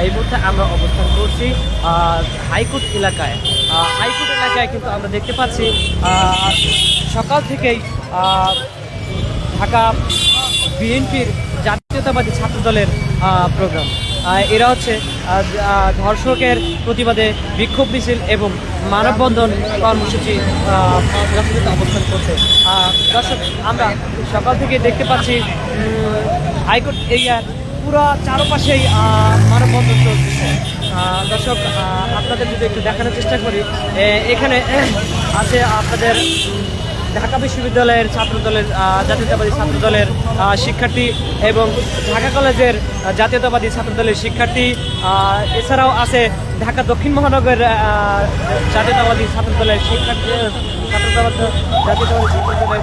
এই মুহূর্তে আমরা অবস্থান করছি হাইকোর্ট এলাকায়। হাইকোর্ট এলাকায় কিন্তু আমরা দেখতে পাচ্ছি সকাল থেকেই ঢাকা বিএনপির জাতীয়তাবাদী ছাত্র দলের প্রোগ্রাম। এরা হচ্ছে ধর্ষকের প্রতিবাদে বিক্ষোভ মিছিল এবং মানববন্ধন কর্মসূচি অবস্থান করছে। দর্শক, আমরা সকাল থেকে দেখতে পাচ্ছি হাইকোর্ট এরিয়ার পুরো চারপাশেই মানববন্ধন চলছে দর্শক আপনাদের যদি একটু দেখানোর চেষ্টা করি এখানে আছে আপনাদের ঢাকা বিশ্ববিদ্যালয়ের ছাত্র দলের জাতীয়তাবাদী ছাত্র দলের শিক্ষার্থী এবং ঢাকা কলেজের জাতীয়তাবাদী ছাত্র দলের শিক্ষার্থী এছাড়াও আছে ঢাকা দক্ষিণ মহানগর জাতীয়তাবাদী ছাত্র দলের শিক্ষার্থী ছাত্রতাবাদ জাতীয়তাবাদী ছাত্র দলের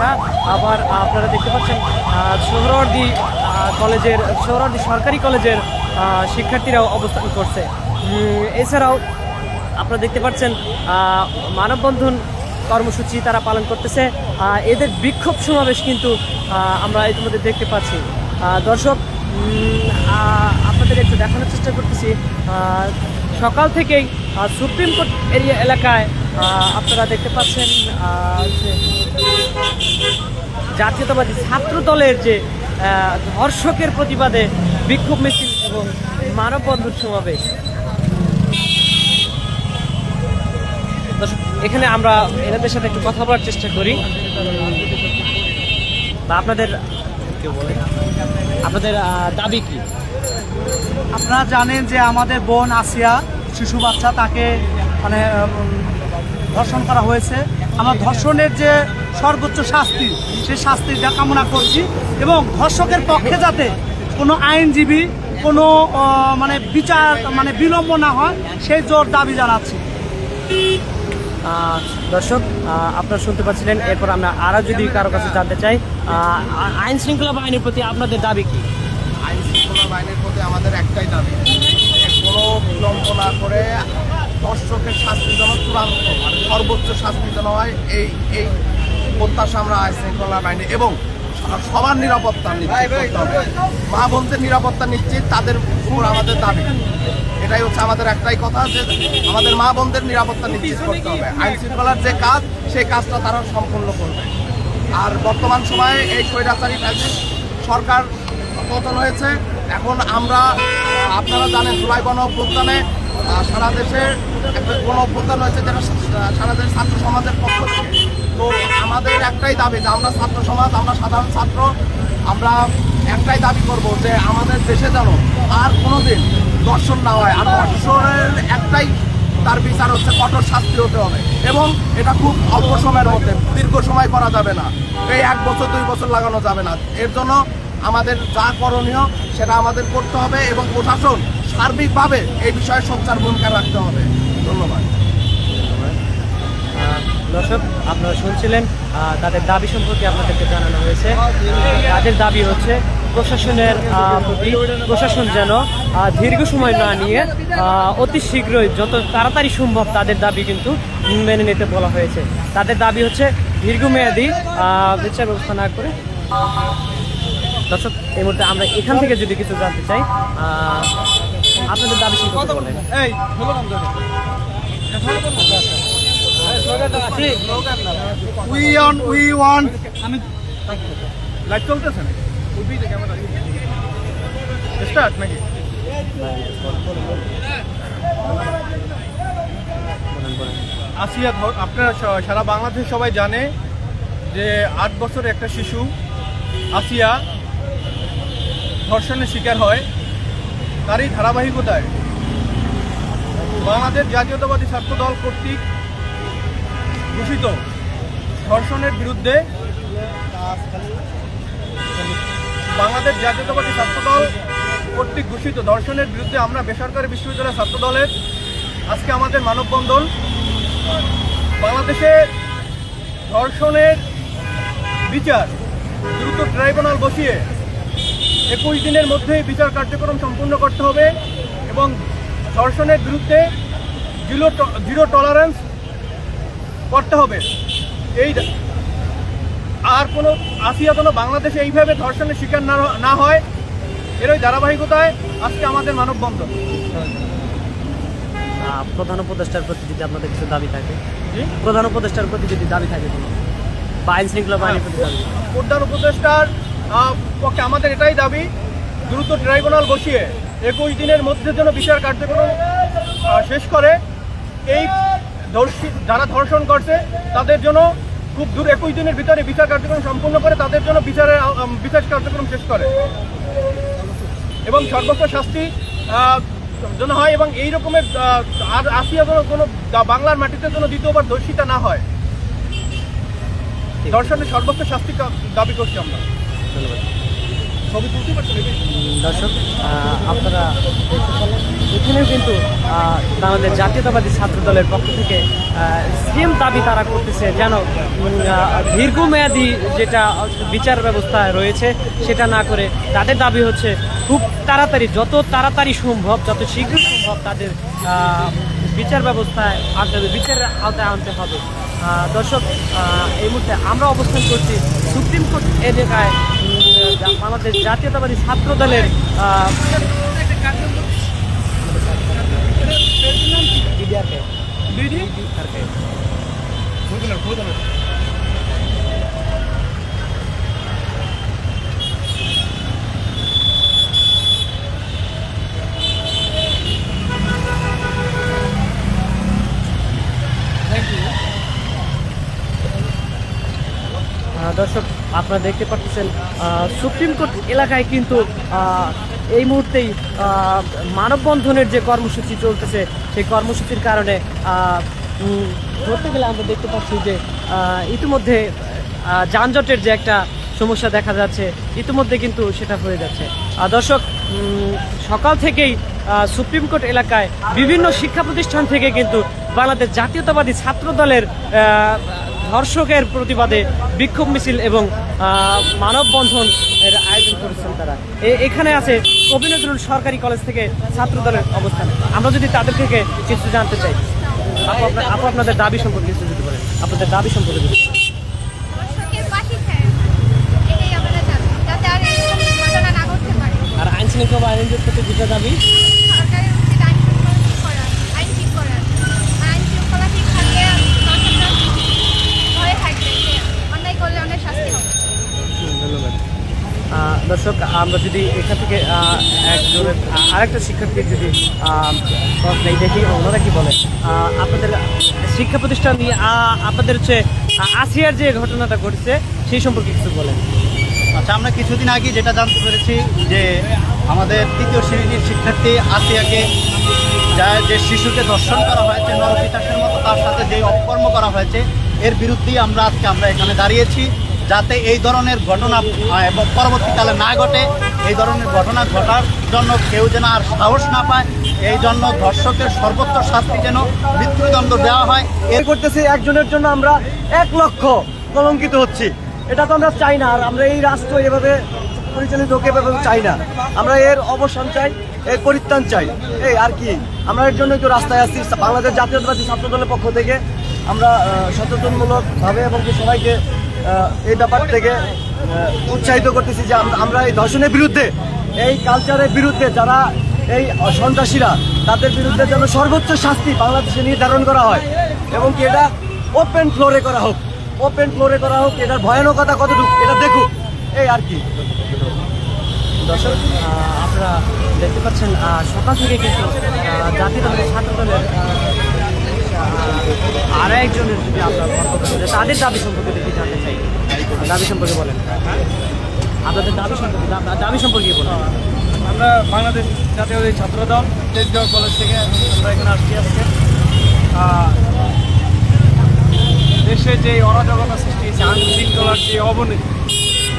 আহ, আবার আপনারা দেখতে পাচ্ছেন আহ, কলেজের সোহরাওয়ার্দী সরকারি কলেজের শিক্ষার্থীরাও অবস্থান করছে। এছাড়াও আপনারা দেখতে পাচ্ছেন মানববন্ধন কর্মসূচি তারা পালন করতেছে। এদের বিক্ষোভ সমাবেশ কিন্তু আমরা ইতিমধ্যে দেখতে পাচ্ছি। দর্শক আপনাদের একটু দেখানোর চেষ্টা করতেছি। সকাল থেকেই সুপ্রিম কোর্ট এরিয়া এলাকায় আপনারা দেখতে পাচ্ছেন জাতীয়তাবাদী ছাত্র দলের যে ধর্ষকের প্রতিবাদে বিক্ষোভ মিছিল এবং মানববন্ধন সমাবেশ। এখানে আমরা এনাদের সাথে একটু কথা বলার চেষ্টা করি। বা আপনাদের আপনাদের দাবি কি? আপনারা জানেন যে আমাদের বোন আসিয়া শিশু বাচ্চা তাকে মানে ধর্ষণ করা হয়েছে। আমরা ধর্ষণের যে সর্বোচ্চ শাস্তি সেই শাস্তিটা কামনা করছি এবং ধর্ষকের পক্ষে যাতে কোনো আইনজীবী, কোনো মানে বিচার মানে বিলম্ব না হয়, সেই জোর দাবি জানাচ্ছি। দর্শক আপনারা শুনতে পাচ্ছিলেন, এরপর আমরা আরও যদি কারও কাছে জানতে চাই আইন শৃঙ্খলা বাহিনীর প্রতি আপনাদের দাবি কি? বাহিনীর প্রতি আমাদের একটাই দাবি কোনো বিলম্ব না করে দর্শকের শাস্তি যেন চূড়ান্ত মানে সর্বোচ্চ শাস্তি যেন হয়, এই এই প্রত্যাশা আমরা আইন শৃঙ্খলা বাহিনী এবং সবার নিরাপত্তা নিশ্চিত মা বোনদের নিরাপত্তা নিশ্চিত, তাদের উপর আমাদের দাবি। এটাই হচ্ছে আমাদের একটাই কথা, যে আমাদের মা বোনদের নিরাপত্তা নিশ্চিত করতে হবে। আইন শৃঙ্খলার যে কাজ, সেই কাজটা তারা সম্পূর্ণ করবে। আর বর্তমান সময়ে এই স্বৈরাচারী ফ্যাসিস্ট সরকার পতন হয়েছে। এখন আমরা, আপনারা জানেন জুলাই গণ অভ্যুত্থানে সারা দেশে একটা গণ অভ্যুত্থান হয়েছে যেটা সারা দেশের ছাত্র সমাজের পক্ষ থেকে। তো আমাদের একটাই দাবি যে আমরা ছাত্র সমাজ, আমরা সাধারণ ছাত্র, আমরা একটাই দাবি করব যে আমাদের দেশে যেন আর কোনো দিন দর্শন না হয়। আর দর্শনের একটাই তার বিচার হচ্ছে কঠোর শাস্তি হতে হবে। এবং এটা খুব অল্প সময়ের মধ্যে, দীর্ঘ সময় করা যাবে না। এই এক বছর, দুই বছর লাগানো যাবে না। এর জন্য আমাদের যা করণীয় সেটা আমাদের করতে হবে এবং প্রশাসন সার্বিকভাবে এই বিষয়ে সোচ্চার ভূমিকা রাখতে হবে। ধন্যবাদ। দর্শক, আপনারা শুনছিলেন তাদের দাবি সম্পর্কে আপনাদেরকে জানানো হয়েছে। তাদের দাবি হচ্ছে, প্রশাসনের প্রতি প্রশাসন যেন দীর্ঘ সময় না নিয়ে অতি শীঘ্রই যত তাড়াতাড়ি সম্ভব তাদের দাবি কিন্তু মেনে নিতে বলা হয়েছে। তাদের দাবি হচ্ছে, দীর্ঘমেয়াদী বিচার ব্যবস্থা না করে দর্শক এই মুহূর্তে আমরা এখান থেকে যদি কিছু জানতে চাই আপনাদের দাবি বলেন। এই উই অন উই ওয়ান আমি লাইট চলতেছে না স্টার্ট নাকি? আপনারা সারা বাংলাদেশ সবাই জানে যে আট বছর একটা শিশু আসিয়া ধর্ষণের শিকার হয়, তারই ধারাবাহিকতায় বাংলাদেশ জাতীয়তাবাদী ছাত্র দল কর্তৃক ঘোষিত ধর্ষণের বিরুদ্ধে বাংলাদেশ জাতীয়তাবাদী ছাত্র দল কর্তৃক ঘোষিত ধর্ষণের বিরুদ্ধে আমরা বেসরকারি বিশ্ববিদ্যালয় ছাত্র দলের আজকে আমাদের মানববন্ধন। বাংলাদেশে ধর্ষণের বিচার দ্রুত ট্রাইব্যুনাল বসিয়ে একুশ দিনের মধ্যে বিচার কার্যক্রম সম্পূর্ণ করতে হবে এবং ধর্ষণের বিরুদ্ধে জিরো জিরো টলারেন্স করতে হবে। এই আর কোনো আসিয়া কোনো বাংলাদেশে এইভাবে ধর্ষণের শিকার না না হয় এর ওই ধারাবাহিকতায় আজকে আমাদের মানববন্ধন। প্রধান উপদেষ্টার প্রতি যদি আপনাদের কিছু দাবি থাকে? প্রধান উপদেষ্টার প্রতি যদি দাবি থাকে কোনো? বা আইন শৃঙ্খলা বাহিনীর প্রতি দাবি? প্রধান উপদেষ্টার পক্ষে আমাদের এটাই দাবি, দ্রুত ট্রাইব্যুনাল বসিয়ে একুশ দিনের মধ্যে যেন বিচার কার্যক্রম শেষ করে। এই যারা ধর্ষণ করছে, তাদের জন্য খুব দূর একুশ দিনের ভিতরে বিচার কার্যক্রম সম্পূর্ণ করে, তাদের জন্য বিচারের বিচার কার্যক্রম শেষ করে। এবং সর্বোচ্চ শাস্তি যেন হয় এবং এই রকমের আর আসিয়া যেন কোনো বাংলার মাটিতে যেন দ্বিতীয়বার দর্শিতা না হয়। দর্শনের সর্বোচ্চ শাস্তি দাবি করছি আমরা। ধন্যবাদ। দর্শক আপনারা এখানেও কিন্তু বাংলাদেশ জাতীয়তাবাদী ছাত্র দলের পক্ষ থেকে সেম দাবি তারা করতেছে যেন দীর্ঘমেয়াদী যেটা বিচার ব্যবস্থা রয়েছে সেটা না করে তাদের দাবি হচ্ছে খুব তাড়াতাড়ি, যত তাড়াতাড়ি সম্ভব, যত শীঘ্র সম্ভব তাদের বিচার ব্যবস্থায় আনতে হবে, বিচারের আওতায় আনতে হবে। দর্শক এই মুহূর্তে আমরা অবস্থান করছি সুপ্রিম কোর্ট এলাকায় বাংলাদেশ জাতীয়তাবাদী ছাত্র দলের দর্শক আপনারা দেখতে পাচ্ছেন সুপ্রিম কোর্ট এলাকায় কিন্তু এই মুহূর্তেই মানববন্ধনের যে কর্মসূচি চলতেছে, সেই কর্মসূচির কারণে ধরতে গেলে আমরা দেখতে পাচ্ছি যে ইতিমধ্যে যানজটের যে একটা সমস্যা দেখা যাচ্ছে, ইতিমধ্যে কিন্তু সেটা হয়ে যাচ্ছে। দর্শক সকাল থেকেই সুপ্রিম কোর্ট এলাকায় বিভিন্ন শিক্ষা প্রতিষ্ঠান থেকে কিন্তু বাংলাদেশ জাতীয়তাবাদী ছাত্র দলের ধর্ষকের প্রতিবাদে বিক্ষোভ মিছিল এবং মানববন্ধন এর আয়োজন করেছেন তারা। এখানে আছে কবি নজরুল সরকারি কলেজ থেকে ছাত্র দলের অবস্থান। আমরা যদি তাদের থেকে কিছু জানতে চাই। আপু আপনার- আপু আপনাদের দাবি সম্পর্কে কিছু যদি বলেন। আপনাদের দাবি সম্পর্কে যদি আর আইন শৃঙ্খলা বাহিনীর প্রতি যেটা দাবি সরকারের উচিত আইন শৃঙ্খলা ঠিক করা আইন ঠিক করার আর আইন শৃঙ্খলা ঠিক থাকলে দর্শকরা ভয়ে থাকবে যে অন্যায় করলে অনেক শাস্তি হবে হুম, ধন্যবাদ আহ, দর্শক, আমরা যদি এখান থেকে একজনের আরেকটা শিক্ষার্থীর যদি দেখি, ওনারা কি বলে? আপনাদের শিক্ষা প্রতিষ্ঠান নিয়ে আপনাদের হচ্ছে আসিয়ার যে ঘটনাটা ঘটেছে, সেই সম্পর্কে কিছু বলেন। আচ্ছা আমরা কিছুদিন আগে যেটা জানতে পেরেছি যে আমাদের তৃতীয় শ্রেণির শিক্ষার্থী আসিয়াকে যা যে শিশুকে দর্শন করা হয়েছে, নরপিতাসের মতো তার সাথে যে অপকর্ম করা হয়েছে, এর বিরুদ্ধেই আমরা আজকে আমরা এখানে দাঁড়িয়েছি। যাতে এই ধরনের ঘটনা এবং পরবর্তীকালে না ঘটে, এই ধরনের ঘটনা ঘটার জন্য কেউ যেন আর সাহস না পায়, এই জন্য ধর্ষকের সর্বোচ্চ শাস্তি যেন মৃত্যুদণ্ড দেওয়া হয়। এর করতেছি একজনের জন্য আমরা এক লক্ষ কলঙ্কিত হচ্ছি। এটা তো আমরা চাই না, আর আমরা এই রাষ্ট্র এভাবে পরিচালিত হোক, এভাবে চাই না। আমরা এর অবসান চাই, এর পরিত্রাণ চাই। এই, আর কি? আমরা এর জন্য একটু রাস্তায় আসছি বাংলাদেশ জাতীয়তাবাদী ছাত্র দলের পক্ষ থেকে আমরা সচেতনমূলকভাবে এবং সবাইকে এই ব্যাপার থেকে উৎসাহিত করতেছি যে আমরা এই ধর্ষণের বিরুদ্ধে এই কালচারের বিরুদ্ধে যারা এই সন্ত্রাসীরা তাদের বিরুদ্ধে যেন সর্বোচ্চ শাস্তি বাংলাদেশে নির্ধারণ করা হয়। এবং কি এটা ওপেন ফ্লোরে করা হোক ওপেন ফ্লোরে করা হোক এটার ভয়ানকতা কতটুকু এটা দেখুক এই আর কি। দর্শক আপনারা দেখতে পাচ্ছেন সকাল থেকে কিন্তু আহ, জাতীয়তাবাদী ছাত্র দলের আহ, আহ, আর একজনের যদি বক্তব্য তাদের দাবি সম্পর্কে যদি জানতে চাই দাবি সম্পর্কে বলেন। আপনাদের দাবি সম্পর্কে দাবি সম্পর্কে বলেন। আমরা বাংলাদেশ জাতীয় ছাত্র দল তেজগাঁও কলেজ থেকে আমরা এখানে আসছি আজকে। দেশে যে অরাজকতা সৃষ্টি হয়েছে আইন শৃঙ্খলার যে অবনতি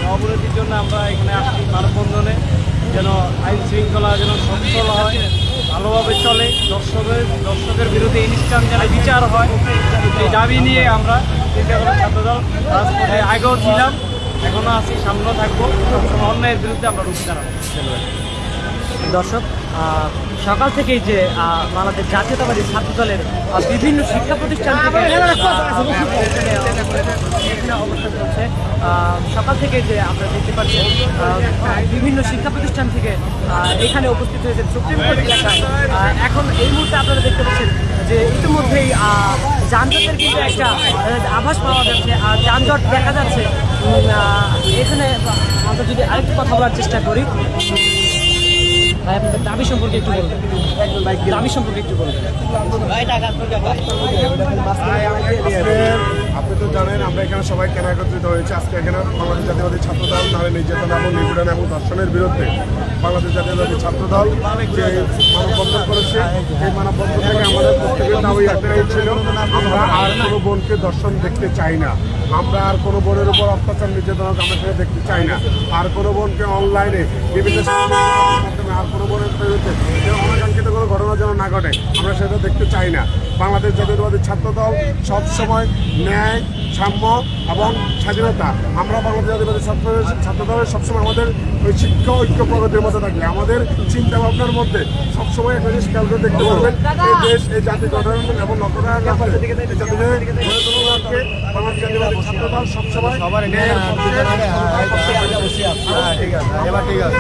অবনতির জন্য আমরা এখানে আসছি মানববন্ধনে যেন আইন শৃঙ্খলা যেন সচ্ছল হয়। ভালোভাবে চলে। দর্শকের দর্শকের বিরুদ্ধে ইনস্টান যেন বিচার হয়। এই দাবি নিয়ে আমরা ছাত্রদল আগেও ছিলাম এখনও আছি, সামনেও থাকব। অন্যায়ের বিরুদ্ধে আমরা রুখে দাঁড়াবো। দর্শক সকাল থেকেই যে বাংলাদেশ জাতীয়তাবাদী ছাত্র দলের বিভিন্ন শিক্ষা প্রতিষ্ঠান থেকে অবস্থান করছে সকাল থেকে যে আমরা দেখতে পাচ্ছি বিভিন্ন শিক্ষা প্রতিষ্ঠান থেকে এখানে উপস্থিত হয়েছে সুপ্রিম কোর্ট এলাকায় এখন এই মুহূর্তে আপনারা দেখতে পাচ্ছেন যে ইতিমধ্যেই যানজটের কিন্তু একটা আভাস পাওয়া যাচ্ছে। আর যানজট দেখা যাচ্ছে। এখানে আমরা যদি আরেকটু কথা বলার চেষ্টা করি। দাবি সম্পর্কে একটু বলবেন। দাবি সম্পর্কে একটু বলবেন। আপনি তো জানেন, আমরা এখানে সবাই কেন একত্রিত হয়েছে। আজকে এখানে বাংলাদেশ জাতীয়বাদী ছাত্র দল নারী নির্যাতন এবং নিপীড়ন এবং ধর্ষণের বিরুদ্ধে বাংলাদেশ জাতীয়বাদী ছাত্র দল যে মানববন্ধন করেছে, এই মানববন্ধন থেকে আমাদের প্রত্যেকের দাবি একটাই ছিল, আমরা আর কোনো বোনকে দর্শন দেখতে চাই না। আমরা আর কোনো বোনের উপর অত্যাচার, নির্যাতন, আমরা সেটা দেখতে চাই না। আর কোনো বোনকে অনলাইনে বিভিন্ন আর কোনো বিরুদ্ধে অনাকাঙ্ক্ষিত কোনো ঘটনা যেন না ঘটে আমরা সেটা দেখতে চাই না বাংলাদেশ জাতীয়তাবাদী ছাত্র দল সবসময় ন্যায় সাম্য এবং স্বাধীনতা আমরা বাংলাদেশ জাতীয়বাদী ছাত্র ছাত্র দলের সবসময় আমাদের ওই শিক্ষা ঐক্য প্রগতির মধ্যে থাকি আমাদের চিন্তা ভাবনার মধ্যে সবসময় একটা জিনিস খেয়াল করে দেখতে পারবেন এই দেশ এই জাতি গঠন এবং লক্ষ্য করার এই জাতিকে লক্ষ্যে বাংলাদেশ জাতীয়বাদী ছাত্র দল সবসময় পক্ষে বসে আছে। এবার ঠিক আছে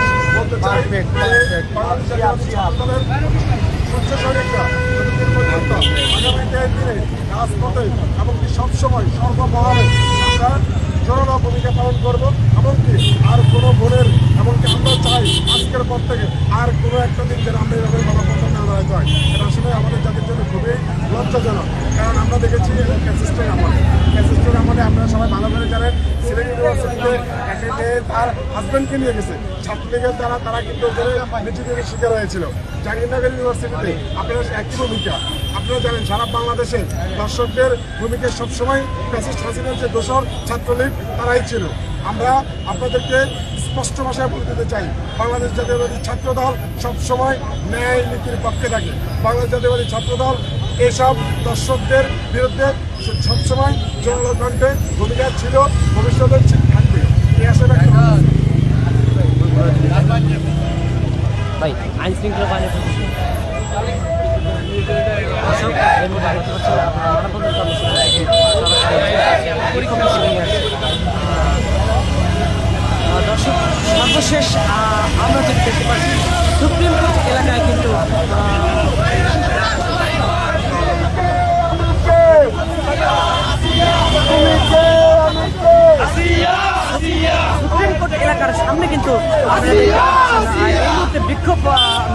এমনকি সবসময় সর্বমহলে আমরা জোরালো ভূমিকা পালন করব এমনকি আর কোনো বোনের এমনকি আমরা চাই আজকের পর থেকে আর কোনো একটা দিন আমরা হয় এটা আসলে আমাদের জাতির জন্য খুবই লজ্জাজনক কারণ আমরা দেখেছি ক্যাসিস্টের আমলে ক্যাসিস্টের আমলে আপনারা সবাই ভালো করে জানেন সিলেট ইউনিভার্সিটিতে তার হাজব্যান্ডকে নিয়ে গেছে। ছাত্রলীগের দ্বারা তারা কিন্তু ওখানে শিকার হয়েছিল। জাহাঙ্গীরনগর ইউনিভার্সিটিতে আপনারা একই ভূমিকা। আপনারা জানেন, সারা বাংলাদেশে দর্শকদের ভূমিকা সবসময় ফ্যাসিস্ট হাসিনার যে দোষর ছাত্রলীগ, তারাই ছিল। আমরা আপনাদেরকে স্পষ্ট ভাষায় বলে দিতে চাই, বাংলাদেশ জাতীয়বাদী ছাত্র দল সবসময় ন্যায় নীতির পক্ষে থাকে। বাংলাদেশ জাতীয়বাদী ছাত্র দল এসব দর্শকদের বিরুদ্ধে সবসময় জোরালো ভূমিকা ছিল, ভবিষ্যতে ঠিক থাকবে এই আশা ব্যক্ত করছি। ভাই আইন শৃঙ্খলা প্রতি দর্শক, সর্বশেষ আমরা যেটা দেখতে পাচ্ছি সুপ্রিম কোর্ট এলাকায় কিন্তু আহ, সুপ্রিম কোর্ট এলাকার সামনে কিন্তু বিক্ষোভ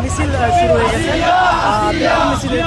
মিছিল শুরু হয়ে গেছে। মিছিলের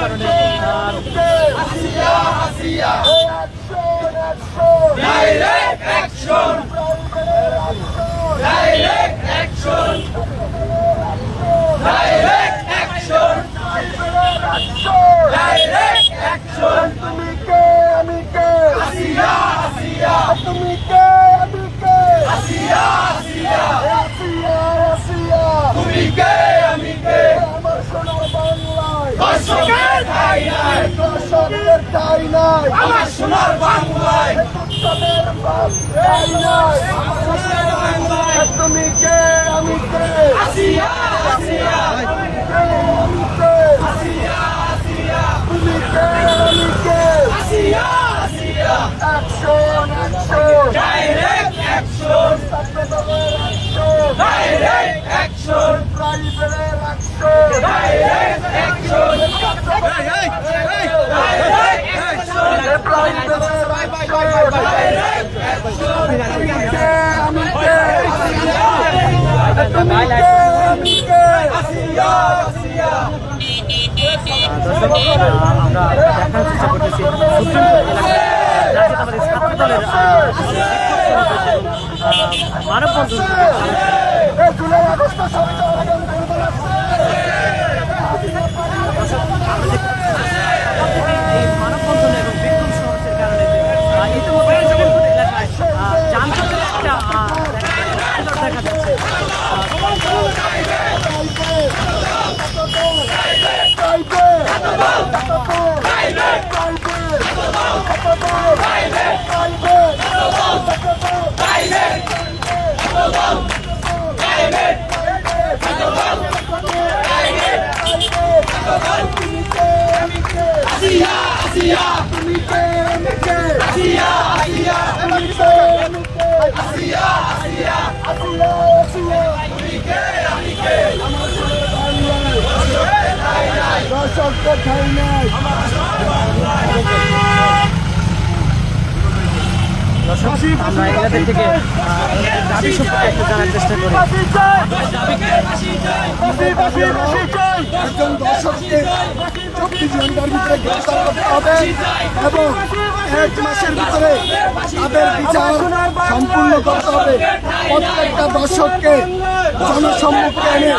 কারণে আহ, আমার সোনার বাংলায়। তুমি কে আমি কে আসিয়া আসিয়া। তুমি কে আমি কে আসিয়া আসিয়া। Action action direct action direct action প্রাইভেটের action দর্শক আহ, আমরা আহ, আহ, আসিয়া তুমি কে আমি কে আসিয়া আসিয়া তুমি কে আমি কে আসিয়া আসিয়া আসিয়া আসিয়া তুমি কে আমি কে আমার সঙ্গে বাংলায় দর্শক ঠাই নাই দর্শক তো ঠাই নাই আমার সঙ্গে বাংলায় দর্শক আমরা এলাকা থেকে দাবি সম্পর্কে একটু জানার চেষ্টা করি একজন দর্শককে চব্বিশ ঘণ্টার ভিতরে গ্রেফতার করতে হবে এবং এক মাসের ভিতরে তাদের বিচার সম্পূর্ণ করতে হবে। প্রত্যেকটা দর্শককে জনসম্মুখে এনে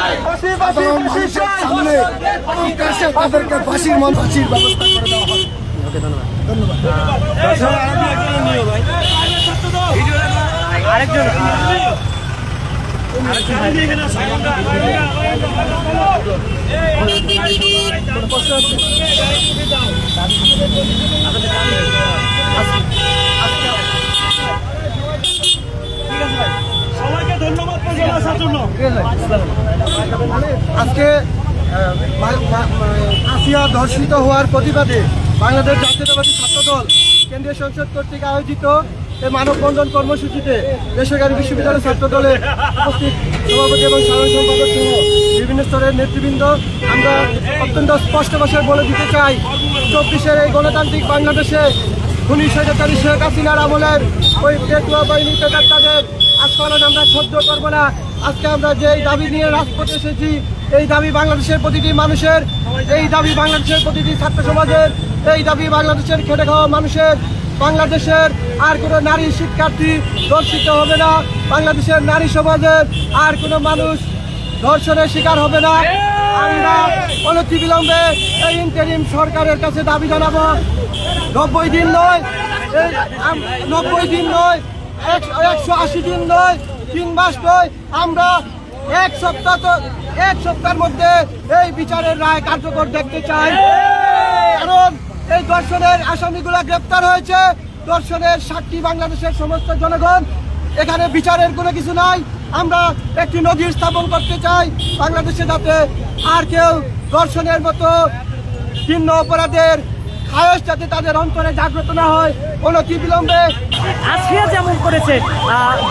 সাধারণ মানুষের সামনে প্রকাশ্যে তাদেরকে ফাঁসির মন ফাঁসির ব্যবস্থা করে দেওয়া হবে। আরেকজন। আজকে আহ, মা- আসিয়া ধর্ষিত হওয়ার প্রতিবাদে বাংলাদেশ জাতীয়তাবাদী ছাত্রদল কেন্দ্রীয় সংসদ কর্তৃক আয়োজিত এই মানববন্ধন কর্মসূচিতে বেসরকারি বিশ্ববিদ্যালয় ছাত্র দলের উপস্থিত সভাপতি এবং সাধারণ সম্পাদক সহ বিভিন্ন স্তরের নেতৃবৃন্দ, আমরা অত্যন্ত স্পষ্ট ভাষায় বলে দিতে চাই, চব্বিশের এই গণতান্ত্রিক বাংলাদেশে খুনি স্বৈরাচারী শেখ হাসিনার আমলের ওই পেটুয়া বাহিনী পেটার তাদের আস্ফালন আমরা সহ্য করব না। আজকে আমরা যে দাবি নিয়ে রাজপথে এসেছি, এই দাবি বাংলাদেশের প্রতিটি মানুষের, এই দাবি বাংলাদেশের প্রতিটি ছাত্র সমাজের, এই দাবি বাংলাদেশের খেটে খাওয়া মানুষের বাংলাদেশের আর কোনো নারী শিক্ষার্থী দর্শিত হবে না। বাংলাদেশের নারী সমাজের আর কোনো মানুষ ধর্ষণের শিকার হবে না। আমরা অনতিবিলম্বে এই ইন্টারিম সরকারের কাছে দাবি জানাব। নব্বই দিন নয় নব্বই দিন নয়, এক- একশো আশি দিন নয়, তিন মাস নয়, আমরা এক সপ্তাহ তো, এক সপ্তাহের মধ্যে এই বিচারের রায় কার্যকর দেখতে চাই। কারণ এই দর্শনের আসামিগুলা গ্রেপ্তার হয়েছে। দর্শনের সাক্ষী বাংলাদেশের সমস্ত জনগণ। এখানে বিচারের কোনো কিছু নাই। আমরা একটি নদীর স্থাপন করতে চাই। বাংলাদেশে যাতে আর কেউ দর্শনের মতো ভিন্ন অপরাধের খায়স যাতে তাদের অন্তরে জাগ্রত না হয়। অনতি বিলম্বে আসিয়া যেমন করেছে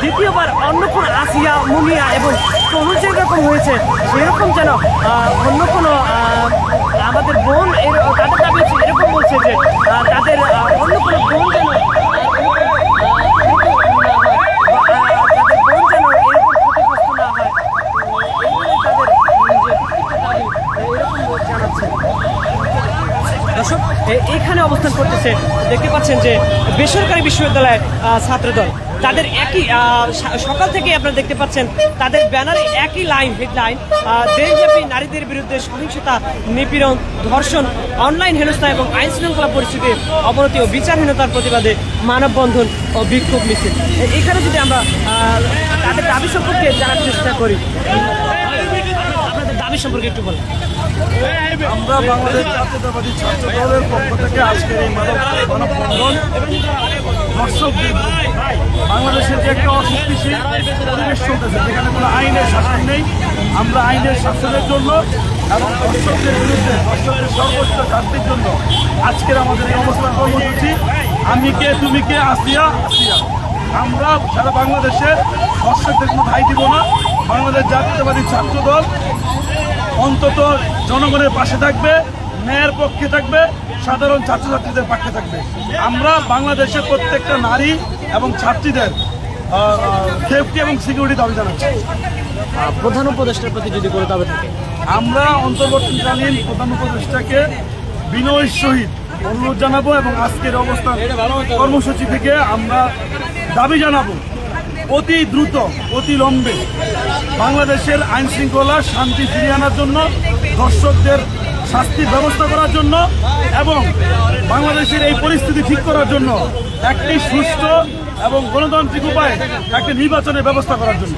দ্বিতীয়বার অন্য কোন আসিয়া, মুনিয়া এবং তনু যেরকম হয়েছে, সেরকম যেন অন্য কোনো আমাদের বোন তাদের দাবি এরকম বলছে যে তাদের অন্য কোনো বোন যেন আহ, এরকম, আহ, এরকম না হয় বা, আহ, তাদের বোন যেন এরকম ক্ষতিগ্রস্ত না হয় এগুলোই তাদের উম, যে প্রত্যেকটা দাবি, এরকম জানাচ্ছে দর্শক এ- এখানে অবস্থান করতেছে। দেখতে পাচ্ছেন যে বেসরকারি বিশ্ববিদ্যালয়ের ছাত্রদল। তাদের একই সকাল থেকে আপনারা দেখতে পাচ্ছেন, তাদের ব্যানারে একই লাইন, হেডলাইন দেশব্যাপী নারীদের বিরুদ্ধে সহিংসতা, নিপীড়ন, ধর্ষণ, অনলাইন হেনস্থা এবং আইন শৃঙ্খলা পরিস্থিতির অবনতি ও বিচারহীনতার প্রতিবাদে মানববন্ধন ও বিক্ষোভ মিছিল। এখানে যদি আমরা তাদের দাবি সম্পর্কে জানার চেষ্টা করি। আপনাদের দাবি সম্পর্কে একটু বলেন। আমরা বাংলাদেশ জাতীয়তাবাদী ছাত্র দলের পক্ষ থেকে আজকের এই মানব মানববন্ধন দর্শকদের বাংলাদেশের যে একটা অস্থিতিশীল পরিবেশ চলতেছে, যেখানে কোনো আইনের শাসন নেই, আমরা আইনের শাসনের জন্য এবং দর্শকদের বিরুদ্ধে দর্শকদের সর্বোচ্চ শাস্তির জন্য আজকের আমাদের এই অবস্থান কর্মসূচি আমি কে, তুমি কে, আসিয়া আসিয়া। আমরা সারা বাংলাদেশে দর্শকদের কোনো ঠাই দিব না। বাংলাদেশ জাতীয়তাবাদী ছাত্র দল অন্তত জনগণের পাশে থাকবে ন্যায়ের পক্ষে থাকবে সাধারণ ছাত্রছাত্রীদের পক্ষে থাকবে। আমরা বাংলাদেশের প্রত্যেকটা নারী এবং ছাত্রীদের সেফটি এবং সিকিউরিটি দাবি জানাচ্ছি। প্রধান উপদেষ্টার প্রতি যদি কোনো দাবি থাকে। আমরা অন্তর্বর্তীকালীন প্রধান উপদেষ্টাকে বিনয়ের সহিত অনুরোধ জানাব এবং আজকের অবস্থান কর্মসূচি থেকে আমরা দাবি জানাব অতি দ্রুত, অতি লম্বে বাংলাদেশের আইন শৃঙ্খলা শান্তি ফিরিয়ে আনার জন্য, দর্শকদের শাস্তির ব্যবস্থা করার জন্য এবং বাংলাদেশের এই পরিস্থিতি ঠিক করার জন্য একটি সুষ্ঠু এবং গণতান্ত্রিক উপায় একটি নির্বাচনের ব্যবস্থা করার জন্য।